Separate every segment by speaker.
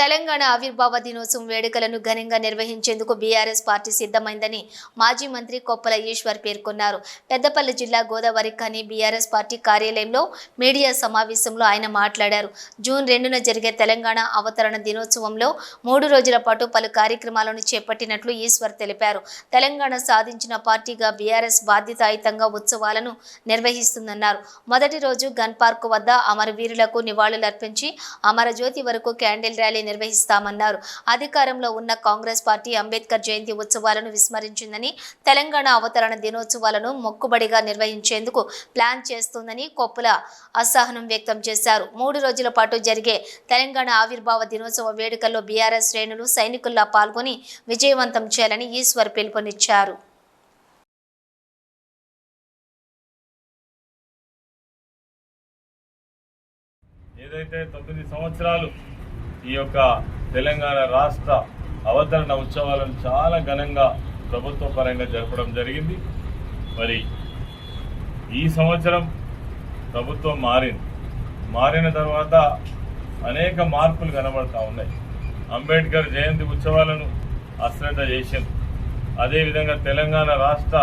Speaker 1: తెలంగాణ ఆవిర్భావ దినోత్సవం వేడుకలను ఘనంగా నిర్వహించేందుకు బీఆర్ఎస్ పార్టీ సిద్ధమైందని మాజీ మంత్రి కొప్పల ఈశ్వర్ పేర్కొన్నారు. పెద్దపల్లి జిల్లా గోదావరి ఖని బీఆర్ఎస్ పార్టీ కార్యాలయంలో మీడియా సమావేశంలో ఆయన మాట్లాడారు. జూన్ రెండున జరిగే తెలంగాణ అవతరణ దినోత్సవంలో మూడు రోజుల పాటు పలు కార్యక్రమాలను చేపట్టినట్లు ఈశ్వర్ తెలిపారు. తెలంగాణ సాధించిన పార్టీగా బీఆర్ఎస్ బాధ్యతాయుతంగా ఉత్సవాలను నిర్వహిస్తుందన్నారు. మొదటి రోజు గన్ పార్క్ వద్ద అమరవీరులకు నివాళులర్పించి అమరజ్యోతి వరకు క్యాండిల్ ర్యాలీ నిర్వహిస్తామన్నారు. అధికారంలో ఉన్న కాంగ్రెస్ పార్టీ అంబేద్కర్ జయంతి ఉత్సవాలను విస్మరించిందని తెలంగాణ అవతరణ దినోత్సవాలను మొక్కుబడిగా నిర్వహించేందుకు ప్లాన్ చేస్తుందని కొప్పుల అసహనం వ్యక్తం చేశారు. మూడు రోజుల పాటు జరిగే తెలంగాణ ఆవిర్భావ దినోత్సవ వేడుకల్లో బీఆర్ఎస్ శ్రేణులు సైనికుల్లా పాల్గొని విజయవంతం చేయాలని ఈశ్వర్ పిలుపునిచ్చారు.
Speaker 2: ఏదైతే తొమ్మిది సంవత్సరాలు ఈ యొక్క తెలంగాణ రాష్ట్ర అవతరణ ఉత్సవాలను చాలా ఘనంగా ప్రభుత్వ పరంగా జరపడం జరిగింది. మరి ఈ సంవత్సరం ప్రభుత్వం మారింది. మారిన తర్వాత అనేక మార్పులు కనబడతా ఉన్నాయి. అంబేద్కర్ జయంతి ఉత్సవాలను అశ్రద్ధ చేసింది. అదేవిధంగా తెలంగాణ రాష్ట్ర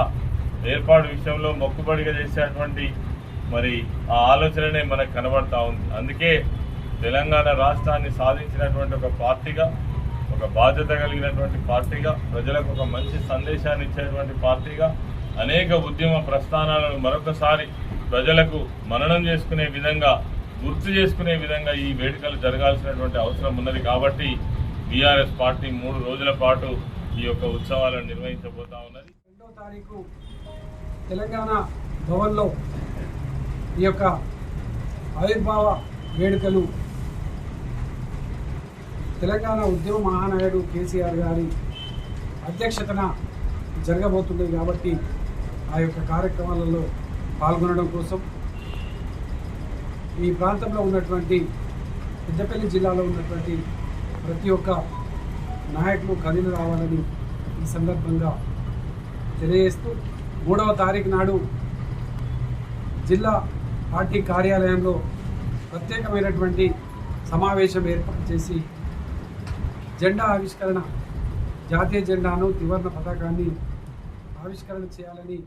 Speaker 2: ఏర్పాటు విషయంలో మొక్కుబడిగా చేసేటువంటి మరి ఆ ఆలోచననే మనకు కనబడతా ఉంది. అందుకే తెలంగాణ రాష్ట్రాన్ని సాధించినటువంటి ఒక పార్టీగా ఒక బాధ్యత కలిగినటువంటి పార్టీగా ప్రజలకు ఒక మంచి సందేశాన్ని ఇచ్చేటువంటి పార్టీగా అనేక ఉద్యమ ప్రస్థానాలను మరొకసారి ప్రజలకు మననం చేసుకునే విధంగా గుర్తు చేసుకునే విధంగా ఈ వేడుకలు జరగాల్సినటువంటి అవసరం ఉన్నది కాబట్టి బీఆర్ఎస్ పార్టీ మూడు రోజుల పాటు ఈ యొక్క ఉత్సవాలను నిర్వహించబోతా ఉన్నది.
Speaker 3: రెండో తారీఖు తెలంగాణ భవన్లో ఈ యొక్క ఆవిర్భావ వేడుకలు తెలంగాణ ఉద్యమ మహానాయుడు కేసీఆర్ గారి అధ్యక్షతన జరగబోతుంది కాబట్టి ఆ యొక్క కార్యక్రమాలలో పాల్గొనడం కోసం ఈ ప్రాంతంలో ఉన్నటువంటి పెద్దపల్లి జిల్లాలో ఉన్నటువంటి ప్రతి ఒక్క నాయకులు కదిలి రావాలని ఈ సందర్భంగా తెలియజేస్తూ మూడవ తారీఖు నాడు జిల్లా పార్టీ కార్యాలయంలో ప్రత్యేకమైనటువంటి సమావేశం ఏర్పాటు చేసి జెండా ఆవిష్కరణ జాతీయ జెండాను త్రివర్ణ పతాకాన్ని ఆవిష్కరణ చేయాలని